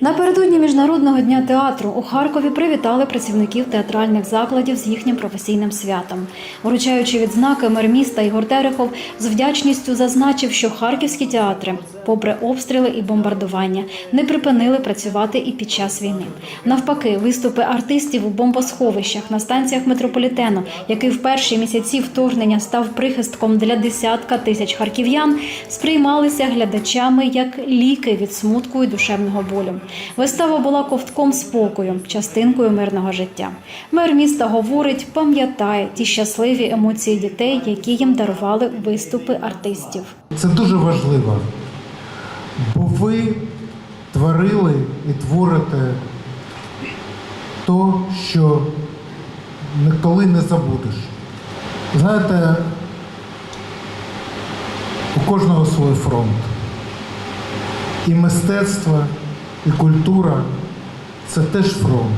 Напередодні міжнародного дня театру у Харкові привітали працівників театральних закладів з їхнім професійним святом. Вручаючи відзнаки, мер міста Ігор Терехов з вдячністю зазначив, що харківські театри, попри обстріли і бомбардування, не припинили працювати і під час війни. Навпаки, виступи артистів у бомбосховищах на станціях метрополітену, який в перші місяці вторгнення став прихистком для десятка тисяч харків'ян, сприймалися глядачами як ліки від смутку і душевного болю. Вистава була ковтком спокою, частинкою мирного життя. Мер міста говорить, пам'ятає ті щасливі емоції дітей, які їм дарували виступи артистів. Це дуже важливо, бо ви творили і творите то, що ніколи не забудеш. Знаєте, у кожного свій фронт. І мистецтво, і культура це теж фронт.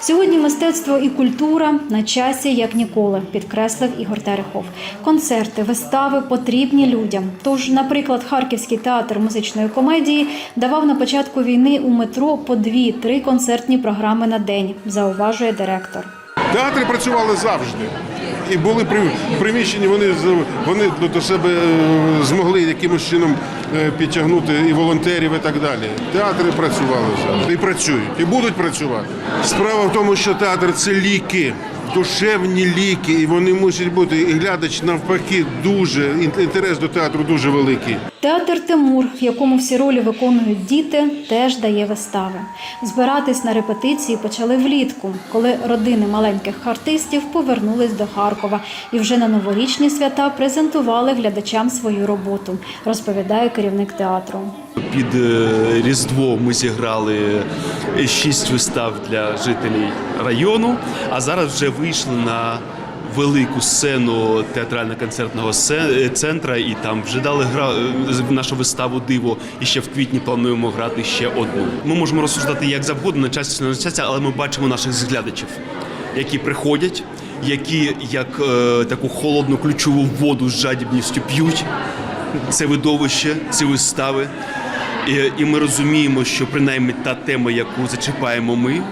Сьогодні мистецтво і культура на часі як ніколи, підкреслив Ігор Терехов. Концерти, вистави потрібні людям. Тож, наприклад, Харківський театр музичної комедії давав на початку війни у метро по дві-три концертні програми на день, зауважує директор. Театри працювали завжди. І були при приміщені, вони вони до- себе е, змогли якимось чином е, підтягнути і волонтерів, і так далі. Театри працювали і працюють, і будуть працювати. Справа в тому, що театр це ліки, душевні ліки, і вони мусять бути. І глядач навпаки дуже інтерес до театру дуже великий. Театр Тимур, в якому всі ролі виконують діти, теж дає вистави. Збиратись на репетиції почали влітку, коли родини маленьких артистів повернулись до Харкова і вже на новорічні свята презентували глядачам свою роботу, розповідає керівник театру. Під е, Різдво ми зіграли шість вистав для жителів району, а зараз вже вийшли на велику сцену театрально-концертного се- центра, і там вже дали гра е, нашу виставу диво. І ще в квітні плануємо грати ще одну. Ми можемо розсуждати як завгодно на часі на часі, але ми бачимо наших глядачів, які приходять, які як е, таку холодну ключову воду з жадібністю п'ють це видовище, ці вистави. І, і ми розуміємо, що принаймні та тема, яку зачіпаємо ми, е,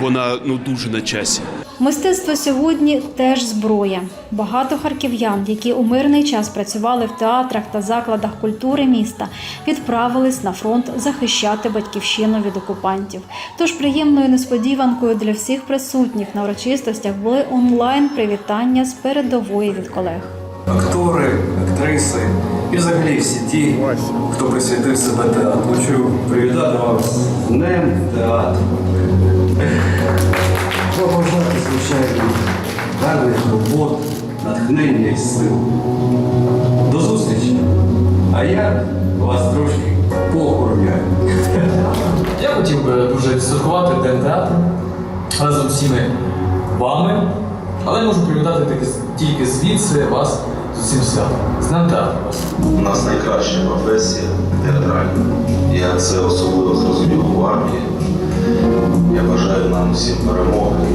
вона ну дуже на часі. Мистецтво сьогодні теж зброя. Багато харків'ян, які у мирний час працювали в театрах та закладах культури міста, відправились на фронт захищати батьківщину від окупантів. Тож приємною несподіванкою для всіх присутніх на урочистостях були онлайн привітання з передової від колег. актори, актриси і взагалі всі ті, хто присвятив себе театру. Хочу привітати вас з Днем театру. Побажати, звичайно, гарних робот, натхнення і сил. До зустрічі! А я вас трошки поохороняю. Я хотів би дуже відсвяткувати День театру разом з всіми вами, але можу привітати тільки, тільки звідси вас з усім святом. З Днем театру вас. У нас найкраща професія театральна. Я це особливо зрозумів у армії. Я бажаю нам всім перемоги.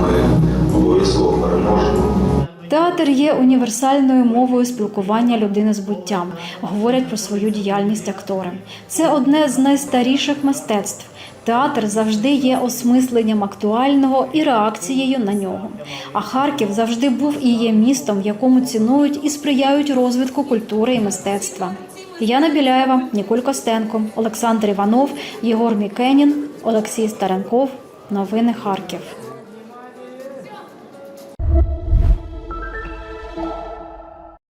Ми обов'язково переможемо. Театр є універсальною мовою спілкування людини з буттям, говорять про свою діяльність актори. Це одне з найстаріших мистецтв. Театр завжди є осмисленням актуального і реакцією на нього. А Харків завжди був і є містом, якому цінують і сприяють розвитку культури і мистецтва. Яна Біляєва, Ніколь Костенко, Олександр Іванов, Єгор Мікенін, Олексій Старенков. Новини Харків.